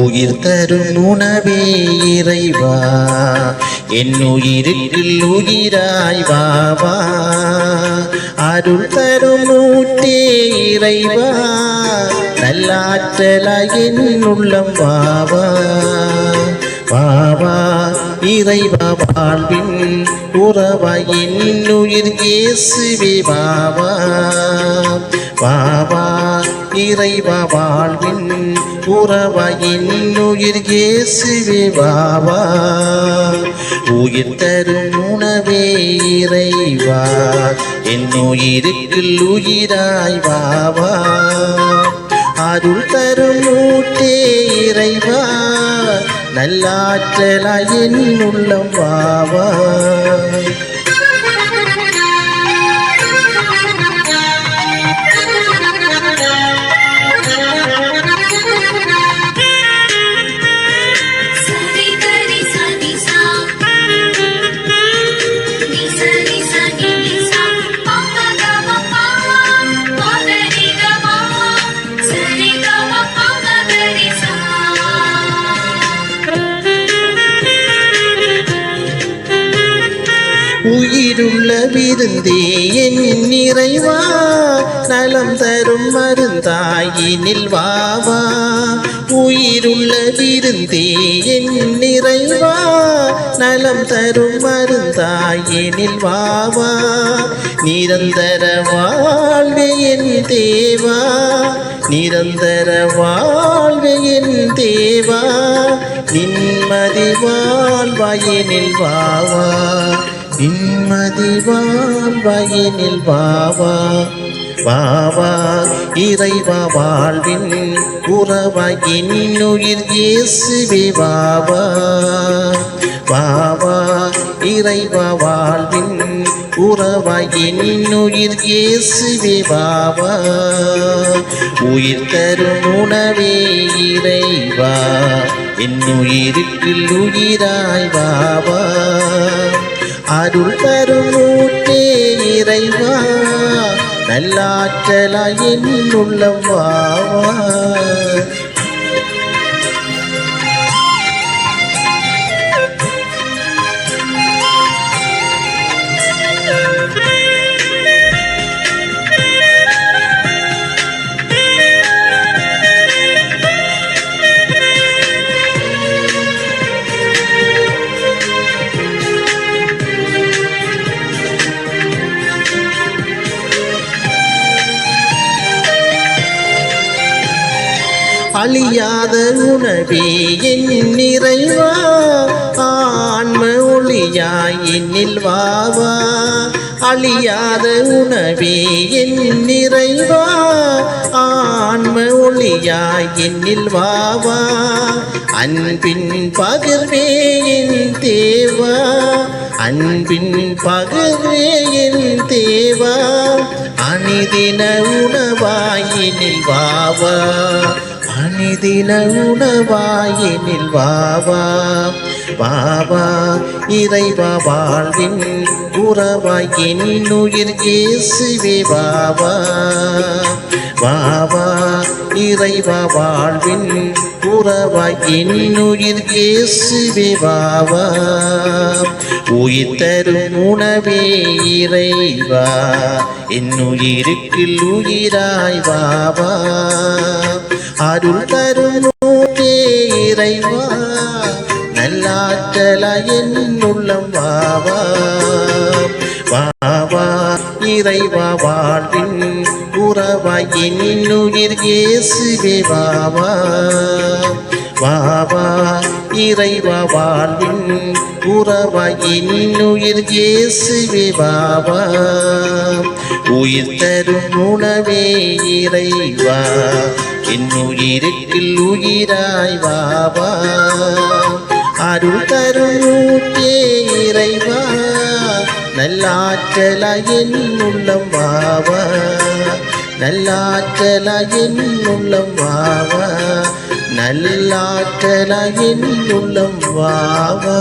உயிர் தரும் உணவே இறைவா. என் உயிருக்குள் உயிராய் வாவா அருள் தரும் ஊற்றே இறைவா. நல்லாற்றலாய் என் உள்ளம் வாவா வாவா இறைவா வாழ்வின் உறவாயின் உயிர் இயேசுவே வாவா வாவா இறைவா வாழ்வின் உறவாயின் உயிர் இயேசுவே வாவா. உயிர் தரும் உணவே இறைவா. என் உயிருக்குள் உயிராய் வாவா. அருள் தரும் ஊட்டே இறைவா. நல்லாற்றலாய் என் உள்ளம் வாவா. உயிருள்ள விருந்தே என் நிறைவா. நலம் தரும் மருந்தாயினில் வாவா உயிருள்ள விருந்தே என் நிறைவா. நலம் தரும் மருந்தாயினில் வாவா நிரந்தர வாழ்வே என் தேவா. நிரந்தர வாழ்வே என் தேவா. நிம்மதி வாழ்வாயினில் வாவா நிம்மதி வாழ்வாயினில் வாவா வாவா இறைவா வாழ்வின் உறவாயின் உயிர் இயேசுவே வாவா. வாவா இறைவா வாழ்வின் உறவாயின் உயிர் இயேசுவே வாவா. உயிர் தரும் உணவே இறைவா என் உயிருக்குள் உயிராய் வாவா. அருள் தரும் ஊட்டே இறைவா நல்லாற்றலாய் என் அழியாத உணவே என் நிறைவா? ஆன்ம ஒளியாய் வாவா? அழியாத உணவே என் நிறைவா? ஆன்ம ஒளியாய் வாவா? அன்பின் பகிர்வே என் தேவா? அன்பின் பகிர்வே என் தேவா அணிதின உணவாயினில் வாவா? அனிதின உணவாயினில் வாவா வாவா இறைவா வாழ்வின் உறவாயின் உயிர் இயேசுவே வாவா வாவா இறைவா வாழ்வின் உறவாய் உயிர் இயேசுவே உயிர் தரும் உணவே இறைவா என் உயிராய் வாவா. அருள் தரும் ஊட்டே இறைவா நல்லாற்றலாய் என் உள்ளம் வாவா. வாவா இறைவா வாழ்வின் உறவாய் நின்னுயிர் இயேசுவே வாவா. வாவா இறைவா வாழ்வின் உறவாய் நின்னுயிர் இயேசுவே வாவா. உயிர் தரும் உணவே இறைவா என்னுயிருக்கில் உயிராய் வாவா. அருள் தரும் ஊட்டே இறைவா நல்லாற்றலாய் என் உள்ளம் வாவா. நல்லாற்றலாயின் உள்ளம் வாவா. நல்லாற்றலாயின் உள்ளம் வாவா.